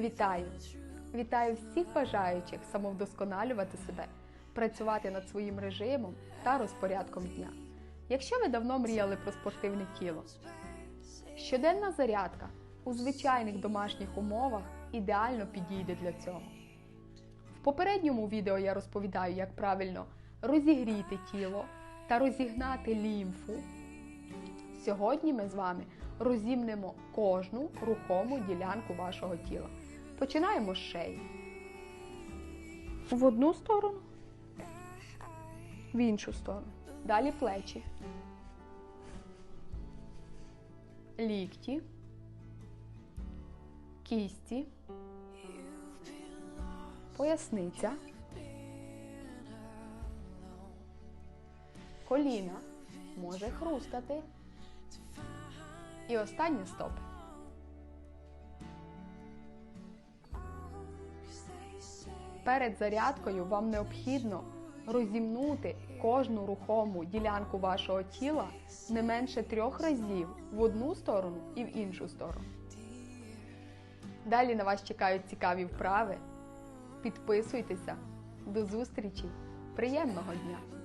Вітаю! Вітаю всіх бажаючих самовдосконалювати себе, працювати над своїм режимом та розпорядком дня. Якщо ви давно мріяли про спортивне тіло, щоденна зарядка у звичайних домашніх умовах ідеально підійде для цього. В попередньому відео я розповідаю, як правильно розігріти тіло та розігнати лімфу. Сьогодні ми з вами розімнемо кожну рухому ділянку вашого тіла. Починаємо з шиї. В одну сторону, в іншу сторону. Далі плечі, лікті, кісті, поясниця, коліна може хрустати. І останнє стопи. Перед зарядкою вам необхідно розімнути кожну рухому ділянку вашого тіла не менше трьох разів в одну сторону і в іншу сторону. Далі на вас чекають цікаві вправи. Підписуйтеся. До зустрічі! Приємного дня!